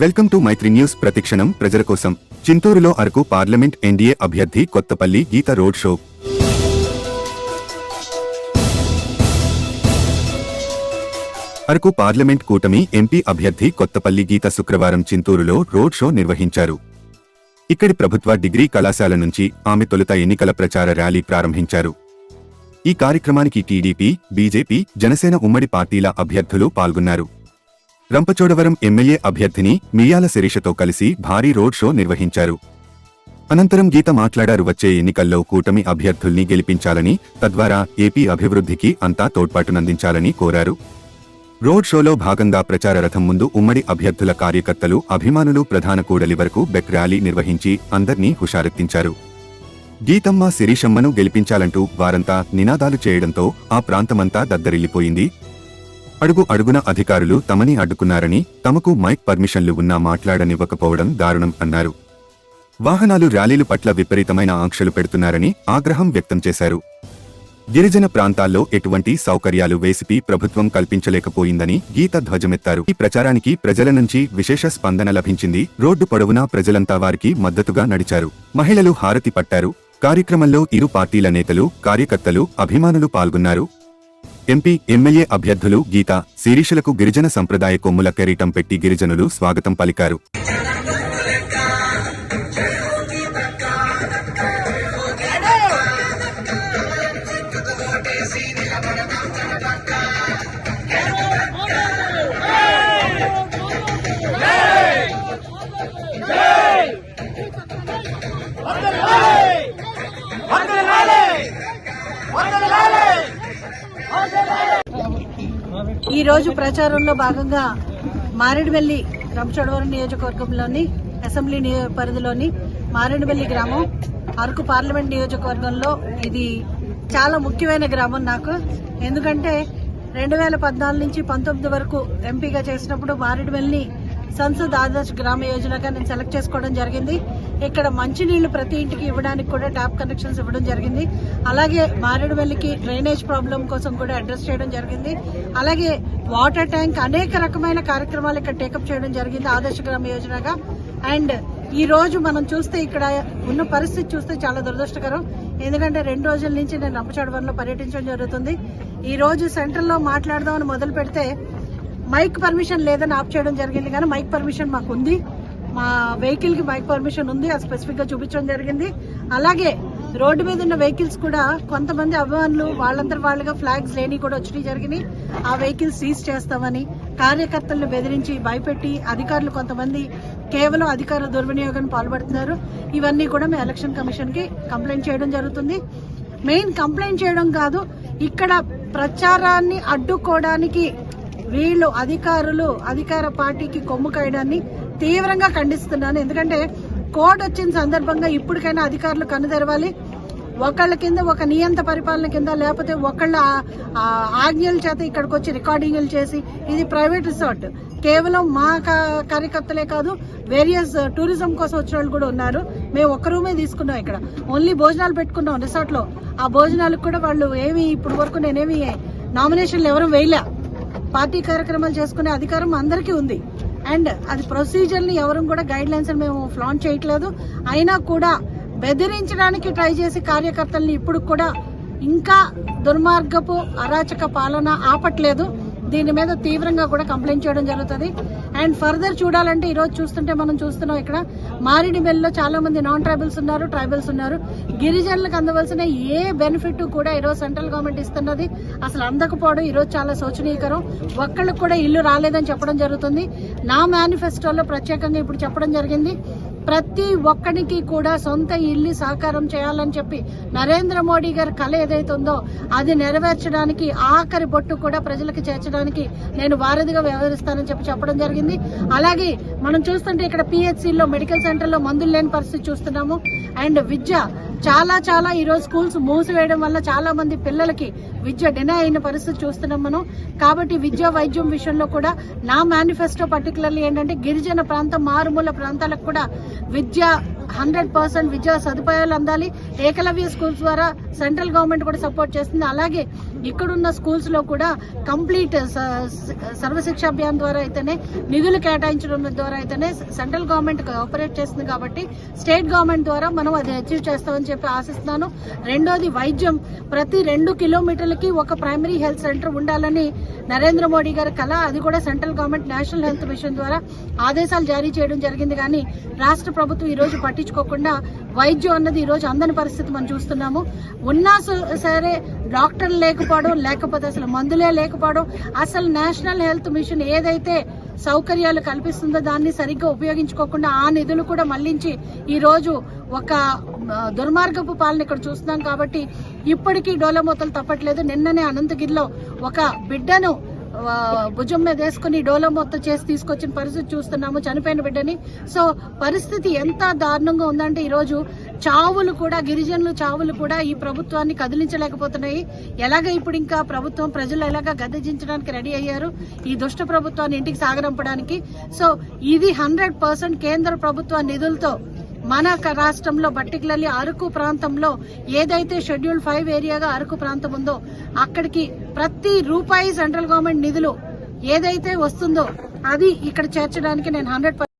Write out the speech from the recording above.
Welcome to Mythri news ప్రతిక్షణం ప్రజల కోసం. చింతూరులో అరకు పార్లమెంట్ ఎన్డీఏ అభ్యర్థి Kothapalli Geetha road show. Araku parliament కూటమి ఎంపీ అభ్యర్థి కొత్తపల్లి గీత శుక్రవారం చింతూరులో రోడ్ షో నిర్వహించారు. ఇక్కడి ప్రభుత్వ డిగ్రీ కళాశాల నుంచి ఆమె తొలుత ఎన్నికల ప్రచార ర్యాలీ ప్రారంభించారు. ఈ కార్యక్రమానికి టీడీపీ బీజేపీ జనసేన ఉమ్మడి పార్టీల అభ్యర్థులు పాల్గొన్నారు. రంపచోడవరం ఎమ్మెల్యే అభ్యర్థిని మియాల శిరీషతో కలిసి భారీ రోడ్ షో నిర్వహించారు. అనంతరం గీత మాట్లాడారు వచ్చే ఎన్నికల్లో కూటమి అభ్యర్థుల్ని గెలిపించాలని తద్వారా ఏపీ అభివృద్ధికి అంతా తోడ్పాటునందించాలని కోరారు. రోడ్ షోలో భాగంగా ప్రచార రథం ముందు ఉమ్మడి అభ్యర్థుల కార్యకర్తలు అభిమానులు ప్రధాన కూడలి వరకు బెక్ ర్యాలీ నిర్వహించి అందర్నీ హుషారెత్తించారు. గీతమ్మ శిరీషమ్మను గెలిపించాలంటూ వారంతా నినాదాలు చేయడంతో ఆ ప్రాంతమంతా దద్దరిల్లిపోయింది. అడుగు అడుగున అధికారులు తమని అడ్డుకున్నారని తమకు మైక్ పర్మిషన్లు ఉన్నా మాట్లాడనివ్వకపోవడం దారుణం అన్నారు. వాహనాలు ర్యాలీలు పట్ల విపరీతమైన ఆంక్షలు పెడుతున్నారని ఆగ్రహం వ్యక్తం చేశారు. గిరిజన ప్రాంతాల్లో ఎటువంటి సౌకర్యాలు వేసిపి ప్రభుత్వం కల్పించలేకపోయిందని గీత ధ్వజమెత్తారు. ఈ ప్రచారానికి ప్రజల నుంచి విశేష స్పందన లభించింది. రోడ్డు పొడవునా ప్రజలంతా వారికి మద్దతుగా నడిచారు. మహిళలు హారతి పట్టారు. కార్యక్రమంలో ఇరు పార్టీల నేతలు కార్యకర్తలు అభిమానులు పాల్గొన్నారు. ఎంపీ ఎమ్మెల్యే అభ్యర్థులు గీత శిరీషులకు గిరిజన సంప్రదాయ కొమ్ముల కెరీటం పెట్టి గిరిజనులు స్వాగతం పలికారు. ఈరోజు ప్రచారంలో భాగంగా మారేడుమల్లి రంచడవరం నియోజకవర్గంలోని అసెంబ్లీ నియో- పరిధిలోని మారేడుమల్లి గ్రామం అరకు పార్లమెంట్ నియోజకవర్గంలో ఇది చాలా ముఖ్యమైన గ్రామం నాకు. ఎందుకంటే రెండు వేల పద్నాలుగు నుంచి పంతొమ్మిది వరకు ఎంపీగా చేసినప్పుడు మారేడుమల్లి సంసద్ ఆదర్శ్ గ్రామ యోజనగా నేను సెలెక్ట్ చేసుకోవడం జరిగింది. ఇక్కడ మంచినీళ్ళు ప్రతి ఇంటికి ఇవ్వడానికి కూడా ట్యాప్ కనెక్షన్స్ ఇవ్వడం జరిగింది. అలాగే మారేడుమల్లికి డ్రైనేజ్ ప్రాబ్లం కోసం కూడా అడ్రస్ చేయడం జరిగింది. అలాగే వాటర్ ట్యాంక్ అనేక రకమైన కార్యక్రమాలు ఇక్కడ టేకప్ చేయడం జరిగింది ఆదర్శ గ్రామ యోజనగా. అండ్ ఈ రోజు మనం చూస్తే ఇక్కడ ఉన్న పరిస్థితి చూస్తే చాలా దురదృష్టకరం. ఎందుకంటే రెండు రోజుల నుంచి నేను రంపచోడవరంలో పర్యటించడం జరుగుతుంది. ఈ రోజు సెంట్రల్లో మాట్లాడదామని మొదలు పెడితే మైక్ పర్మిషన్ లేదని ఆప్ చేయడం జరిగింది. కానీ మైక్ పర్మిషన్ మాకు ఉంది మా వెహికల్కి పర్మిషన్ ఉంది అది స్పెసిఫిక్గా చూపించడం జరిగింది. అలాగే రోడ్డు మీద ఉన్న వెహికల్స్ కూడా కొంతమంది అభిమానులు వాళ్ళంతా వాళ్ళుగా ఫ్లాగ్స్ లేని కూడా వచ్చినాయి జరిగినాయి. ఆ వెహికల్స్ సీజ్ చేస్తామని కార్యకర్తలను బెదిరించి భయపెట్టి అధికారులు కొంతమంది కేవలం అధికార దుర్వినియోగం పాల్పడుతున్నారు. ఇవన్నీ కూడా మేము ఎలక్షన్ కమిషన్కి కంప్లైంట్ చేయడం జరుగుతుంది. మెయిన్ కంప్లైంట్ చేయడం కాదు ఇక్కడ ప్రచారాన్ని అడ్డుకోవడానికి వీళ్ళు అధికారులు అధికార పార్టీకి కొమ్ము కాయడాన్ని తీవ్రంగా ఖండిస్తున్నాను. ఎందుకంటే కోడ్ వచ్చిన సందర్భంగా ఇప్పటికైనా అధికారులు కన్ను తెరవాలి. ఒకళ్ళ కింద ఒక నియంత పరిపాలన కింద లేకపోతే ఒకళ్ళ ఆజ్ఞల చేత ఇక్కడికి వచ్చి రికార్డింగ్లు చేసి ఇది ప్రైవేట్ రిసార్ట్. కేవలం మా కార్యకర్తలే కాదు వేరియస్ టూరిజం కోసం వచ్చిన వాళ్ళు కూడా ఉన్నారు. మేము ఒక్క రూమే తీసుకున్నాం ఇక్కడ. ఓన్లీ భోజనాలు పెట్టుకున్నాం రిసార్ట్లో. ఆ భోజనాలకు కూడా వాళ్ళు ఏమి ఇప్పుడు వరకు నేనేమి నామినేషన్లు ఎవరూ వేయలే. పార్టీ కార్యక్రమాలు చేసుకునే అధికారం అందరికీ ఉంది. అండ్ అది ప్రొసీజర్ని ఎవరు కూడా గైడ్ లైన్స్ మేము ఫ్లాన్ చేయట్లేదు. అయినా కూడా బెదిరించడానికి ట్రై చేసి కార్యకర్తల్ని ఇప్పుడు కూడా ఇంకా దుర్మార్గపు అరాచక పాలన ఆపట్లేదు. దీని మీద తీవ్రంగా కూడా కంప్లైంట్ చేయడం జరుగుతుంది. అండ్ ఫర్దర్ చూడాలంటే ఈరోజు చూస్తుంటే మనం చూస్తున్నాం ఇక్కడ మారేడుమిల్లిలో చాలా మంది నాన్ ట్రైబల్స్ ఉన్నారు ట్రైబల్స్ ఉన్నారు. గిరిజనులకు అందవలసిన ఏ బెనిఫిట్ కూడా ఈరోజు సెంట్రల్ గవర్నమెంట్ ఇస్తున్నది. అసలు అందకపోవడం ఈరోజు చాలా శోచనీయకరం. ఒక్కళ్ళకి కూడా ఇల్లు రాలేదని చెప్పడం జరుగుతుంది. నా మేనిఫెస్టోలో ప్రత్యేకంగా ఇప్పుడు చెప్పడం జరిగింది. ప్రతి ఒక్కడికి కూడా సొంత ఇల్లు సాకారం చేయాలని చెప్పి నరేంద్ర మోడీ గారి కళ ఏదైతే ఉందో అది నెరవేర్చడానికి ఆఖరి బొట్టు కూడా ప్రజలకు చేర్చడానికి నేను వారధిగా వ్యవహరిస్తానని చెప్పి చెప్పడం జరిగింది. అలాగే మనం చూస్తుంటే ఇక్కడ పిహెచ్సిలో మెడికల్ సెంటర్లో మందులు లేని పరిస్థితి చూస్తున్నాము. అండ్ విద్య చాలా చాలా ఈరోజు స్కూల్స్ మూసివేయడం వల్ల చాలా మంది పిల్లలకి విద్య డినై అయిన పరిస్థితి చూస్తున్నాం మనం. కాబట్టి విద్య వైద్యం విషయంలో కూడా నా మేనిఫెస్టో పర్టికులర్లీ ఏంటంటే గిరిజన ప్రాంతం మారుమూల ప్రాంతాలకు కూడా విద్య హండ్రెడ్ పర్సెంట్ విద్యా సదుపాయాలు అందాలి. ఏకలవ్య స్కూల్స్ ద్వారా సెంట్రల్ గవర్నమెంట్ కూడా సపోర్ట్ చేస్తుంది. అలాగే ఇక్కడున్న స్కూల్స్లో కూడా కంప్లీట్ సర్వశిక్ష అభియాన్ ద్వారా అయితేనే నిధులు కేటాయించడం ద్వారా అయితేనే సెంట్రల్ గవర్నమెంట్ ఆపరేట్ చేస్తుంది కాబట్టి స్టేట్ గవర్నమెంట్ ద్వారా మనం అది అచీవ్ చేస్తామని చెప్పి ఆశిస్తున్నాను. రెండోది వైద్యం. ప్రతి రెండు కిలోమీటర్లకి ఒక ప్రైమరీ హెల్త్ సెంటర్ ఉండాలని నరేంద్ర మోడీ గారి కళ అది కూడా central government national health mission ద్వారా ఆదేశాలు జారీ చేయడం జరిగింది. కానీ రాష్ట్ర ప్రభుత్వం ఈ రోజు పట్టించుకోకుండా వైద్యం అన్నది ఈరోజు అందని పరిస్థితి మనం చూస్తున్నాము. ఉన్నా స- సరే డాక్టర్లు లేకపోవడం లేకపోతే అసలు మందులే లేకపోవడం అసలు నేషనల్ హెల్త్ మిషన్ ఏదైతే సౌకర్యాలు కల్పిస్తుందో దాన్ని సరిగ్గా ఉపయోగించుకోకుండా ఆ నిధులు కూడా మళ్ళించి ఈరోజు ఒక దుర్మార్గపు పాలన ఇక్కడ చూస్తున్నాం కాబట్టి ఇప్పటికీ డోలమూతలు తప్పట్లేదు. నిన్ననే అనంతగిరిలో ఒక బిడ్డను భుజం మీద వేసుకుని డోలో మొత్తం చేసి తీసుకొచ్చిన పరిస్థితి చూస్తున్నాము చనిపోయిన బిడ్డని. సో పరిస్థితి ఎంత దారుణంగా ఉందంటే ఈరోజు చావులు కూడా గిరిజనులు చావులు కూడా ఈ ప్రభుత్వాన్ని కదిలించలేకపోతున్నాయి. ఎలాగ ఇప్పుడు ఇంకా ప్రభుత్వం ప్రజలు ఎలాగ గద్దెజించడానికి రెడీ అయ్యారు? ఈ దుష్ట ప్రభుత్వాన్ని ఇంటికి సాగరంపడానికి సో ఇది హండ్రెడ్ కేంద్ర ప్రభుత్వ నిధులతో మన రాష్ట్రంలో పర్టికులర్లీ అరకు ప్రాంతంలో ఏదైతే షెడ్యూల్ ఫైవ్ ఏరియాగా అరకు ప్రాంతం ఉందో అక్కడికి ప్రతి రూపాయి సెంట్రల్ గవర్నమెంట్ నిధులు ఏదైతే వస్తుందో అది ఇక్కడ చేర్చడానికి నేను హండ్రెడ్ పర్సెంట్